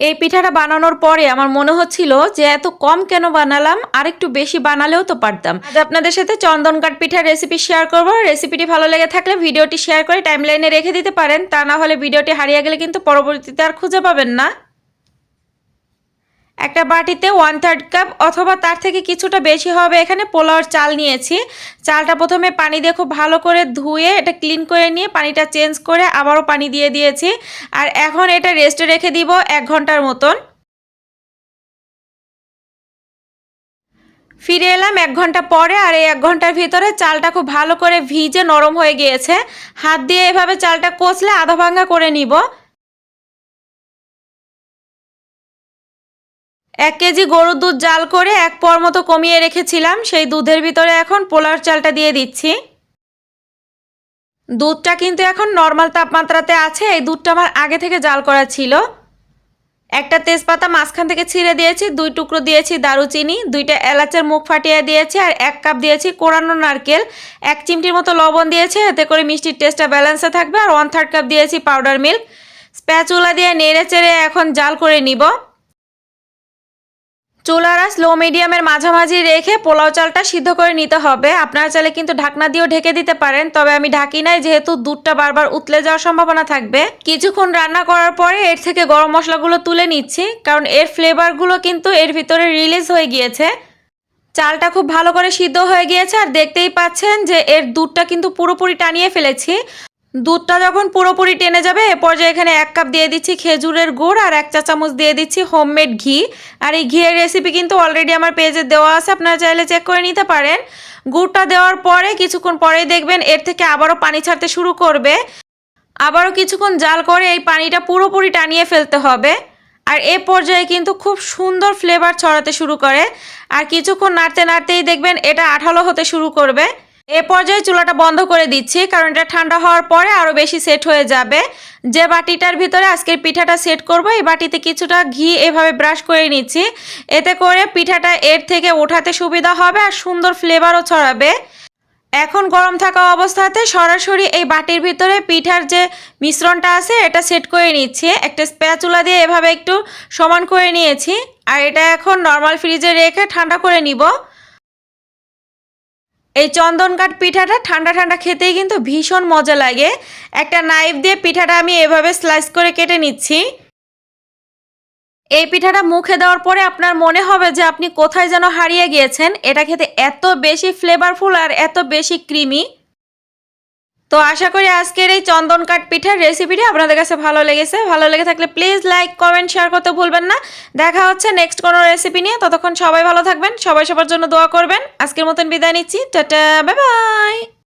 এই পিঠাটা বানানোর পরে আমার মনে হচ্ছিল যে এত কম কেন বানালাম? আর একটু বেশি বানালেও তো পারতাম। আজ আপনাদের সাথে চন্দন কাঠ পিঠার রেসিপি শেয়ার করব। রেসিপিটি ভালো লেগে থাকলে ভিডিওটি শেয়ার করে টাইমলাইনে রেখে দিতে পারেন। তা না হলে ভিডিওটি হারিয়ে গেলে কিন্তু পরবর্তীতে আর খুঁজে পাবেন না। একটা বাটিতে ওয়ান থার্ড কাপ অথবা তার থেকে কিছুটা বেশি হবে। এখানে পোলাওর চাল নিয়েছি। চালটা প্রথমে পানি দিয়ে খুব ভালো করে ধুয়ে এটা ক্লিন করে নিয়ে পানিটা চেঞ্জ করে আবারও পানি দিয়ে দিয়েছি। আর এখন এটা রেস্টে রেখে দিব এক ঘণ্টার মতন। ফিরে এলাম এক ঘণ্টা পরে আর এই এক ঘণ্টার ভিতরে চালটা খুব ভালো করে ভিজে নরম হয়ে গিয়েছে। হাত দিয়ে এভাবে চালটা কষলে আধা ভাঙ্গা করে নিব। এক কেজি গরুর দুধ জাল করে এক পর মতো কমিয়ে রেখেছিলাম। সেই দুধের ভিতরে এখন পোলার চালটা দিয়ে দিচ্ছি। দুধটা কিন্তু এখন নর্মাল তাপমাত্রাতে আছে। এই দুধটা আমার আগে থেকে জাল করা ছিল। একটা তেজপাতা মাঝখান থেকে ছিঁড়ে দিয়েছি, দুই টুকরো দিয়েছি দারুচিনি, দুইটা এলাচের মুখ ফাটিয়ে দিয়েছি আর এক কাপ দিয়েছি কোরানো নারকেল। এক চিমটির মতো লবণ দিয়েছে, এতে করে মিষ্টির টেস্টটা ব্যালেন্সে থাকবে। আর ওয়ান থার্ড কাপ দিয়েছি পাউডার মিল্ক স্প্যাচুলা দিয়ে নেড়ে চেড়ে এখন জাল করে নিব। চুলারা স্লো মিডিয়ামের মাঝামাঝি রেখে পোলাও চালটা সিদ্ধ করে নিতে হবে। আপনারা চাইলে কিন্তু ঢাকনা দিয়েও ঢেকে দিতে পারেন, তবে আমি ঢাকি নাই, যেহেতু দুধটা বারবার উতলে যাওয়ার সম্ভাবনা থাকবে। কিছুক্ষণ রান্না করার পরে এর থেকে গরম মশলাগুলো তুলে নিচ্ছি, কারণ এর ফ্লেভারগুলো কিন্তু এর ভিতরে রিলিজ হয়ে গিয়েছে। চালটা খুব ভালো করে সিদ্ধ হয়ে গিয়েছে, আর দেখতেই পাচ্ছেন যে এর দুধটা কিন্তু পুরোপুরি টানিয়ে ফেলেছি। দুধটা যখন পুরোপুরি টেনে যাবে, এ পর্যায়ে এখানে এক কাপ দিয়ে দিচ্ছি খেজুরের গুড় আর এক চা চামচ দিয়ে দিচ্ছি হোমমেড ঘি। আর এই ঘিয়ের রেসিপি কিন্তু অলরেডি আমার পেজে দেওয়া আছে, আপনারা চাইলে চেক করে নিতে পারেন। গুড়টা দেওয়ার পরে কিছুক্ষণ পরেই দেখবেন এর থেকে আবারও পানি ছাড়তে শুরু করবে। আবারও কিছুক্ষণ জাল করে এই পানিটা পুরোপুরি টানিয়ে ফেলতে হবে। আর এ পর্যায়ে কিন্তু খুব সুন্দর ফ্লেভার ছড়াতে শুরু করে। আর কিছুক্ষণ নাড়তে নাড়তেই দেখবেন এটা আঠালো হতে শুরু করবে। এ পর্যায়ে চুলাটা বন্ধ করে দিচ্ছি, কারণ এটা ঠান্ডা হওয়ার পরে আরও বেশি সেট হয়ে যাবে। যে বাটিটার ভিতরে আজকের পিঠাটা সেট করব, এই বাটিতে কিছুটা ঘি এভাবে ব্রাশ করে নিচ্ছি। এতে করে পিঠাটা এর থেকে ওঠাতে সুবিধা হবে আর সুন্দর ফ্লেভারও ছড়াবে। এখন গরম থাকা অবস্থাতে সরাসরি এই বাটির ভিতরে পিঠার যে মিশ্রণটা আছে, এটা সেট করে নিচ্ছি। একটা স্প্যাচুলা দিয়ে এভাবে একটু সমান করে নিয়েছি। আর এটা এখন নর্মাল ফ্রিজে রেখে ঠান্ডা করে নিব। এই চন্দন কাঠ পিঠাটা ঠান্ডা ঠান্ডা খেতেই কিন্তু ভীষণ মজা লাগে। একটা নাইফ দিয়ে পিঠাটা আমি এভাবে স্লাইস করে কেটে নিচ্ছি। এই পিঠাটা মুখে দেওয়ার পরে আপনার মনে হবে যে আপনি কোথায় যেন হারিয়ে গিয়েছেন। এটা খেতে এত বেশি ফ্লেভারফুল আর এত বেশি ক্রিমি তো আশা করি আজকের এই চন্দন কাঠ পিঠার রেসিপিটি আপনাদের কাছে ভালো লেগেছে। ভালো লেগে থাকলে প্লিজ লাইক কমেন্ট শেয়ার করতে ভুলবেন না। দেখা হচ্ছে নেক্সট কোনো রেসিপি নিয়ে। ততক্ষণ সবাই ভালো থাকবেন। সবাই সবার জন্য দোয়া করবেন। আজকের মতন বিদায় নিচ্ছি। Tata bye bye